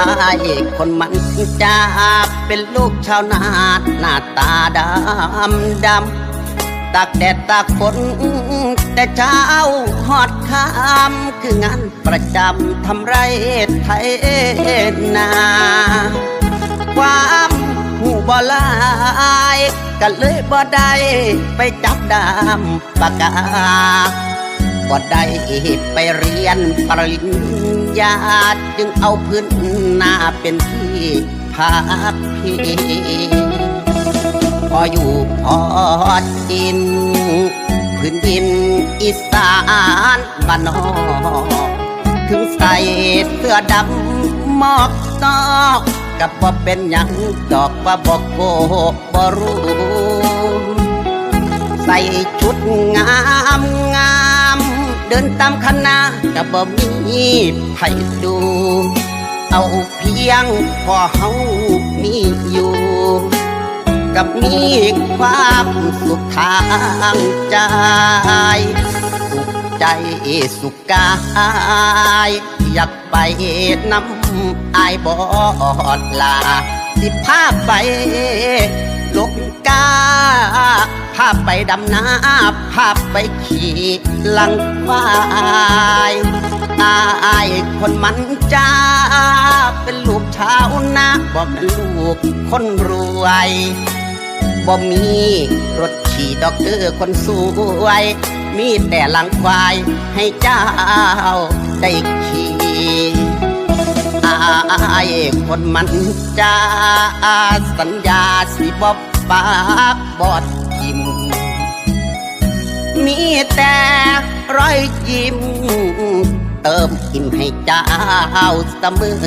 อายคนมันจะเป็นลูกชาวนาหน้าตาดำดำตากแดดตากฝนแต่เช้าหอดคำคืองานประจำทำไรไทยนาความหูบลายก็เลยบ่ได้ไปจับดามปากกา บ่ได้ไปเรียนปริญญาจึงเอาพื้นหน้าเป็นที่พักพิงพออยู่พอกิน พื้นดินอีสานบ้านนอกถึงใส่เสื้อดำหมอกนอกกับบ่เป็นหยังดอกว่าบอกโกบ่รู้ใส่ชุดงามงาม เดินตามคณะก็บ่มีไผดูเอาเพียงพอเฮามีอยู่ กับมีความสุขทางใจสุขใจสุขกายอยากไปน้ำอายบอดลาสิพาไป ลกกาพาไปดำน้ำพาไปขี่ลังควายอายคนมันจ้า เป็นลูกชาวนาบ่เป็นลูกคนรวยบ่มีรถขี่ดอกเตอร์คนสวย มีแต่ลังควายให้เจ้า ได้ คนมันจ้าสัญญาสิบอบปากบอดทิมมีแต่รอยยิ้ม เติมอิ่มให้เจ้าเสมอ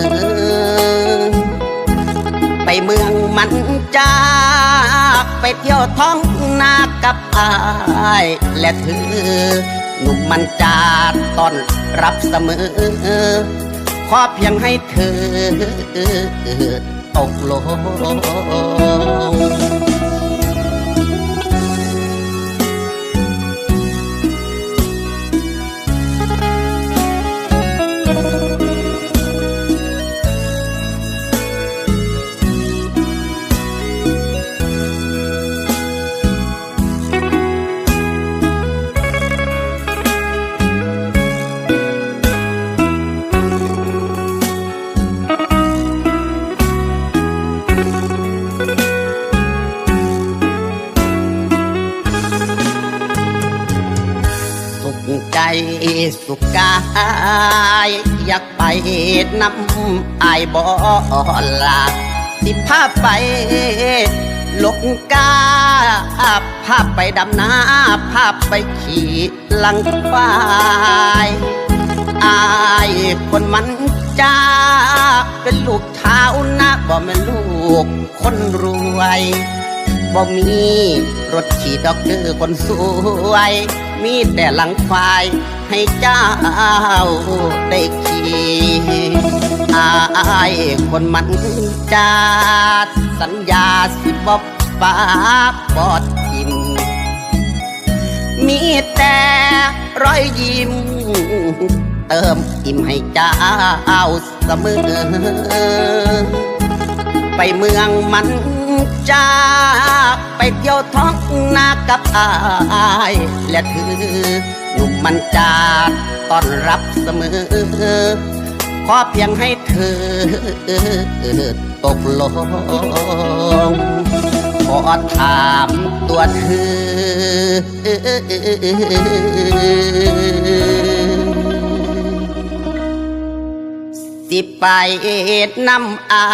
ไปเมืองมันจ้าไปเที่ยวท้องนากับอายและเธอหนุ่มมันจาต้อนรับเสมอ ขอเพียงให้เธอตกลง สุขกาย อยากไปน้ำอายบอลาสิพาไปลกกาพาไปดำนาพาไปขี่หลังควายอายคนมันจ้าเป็นลูกชานาบ่แม่นลูกคนรวยบ่มีรถขี่ดอกเดอคนสวย มีแต่หลังควาย ให้เจ้าได้ขี่อายคนมันจาดสัญญาสิบอบปากบอดกิน มีแต่รอยยิ้ม เติมอิ่มให้เจ้าเสมอ ไปเมืองมัน จ้าไปเที่ยวท้องนากับอาย และเธอหนุ่มมันจากต้อนรับเสมอ ขอเพียงให้เธอตกลงขอถามตัวเธอ สิไปน้ำอา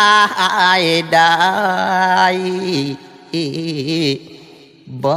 ยได้บ่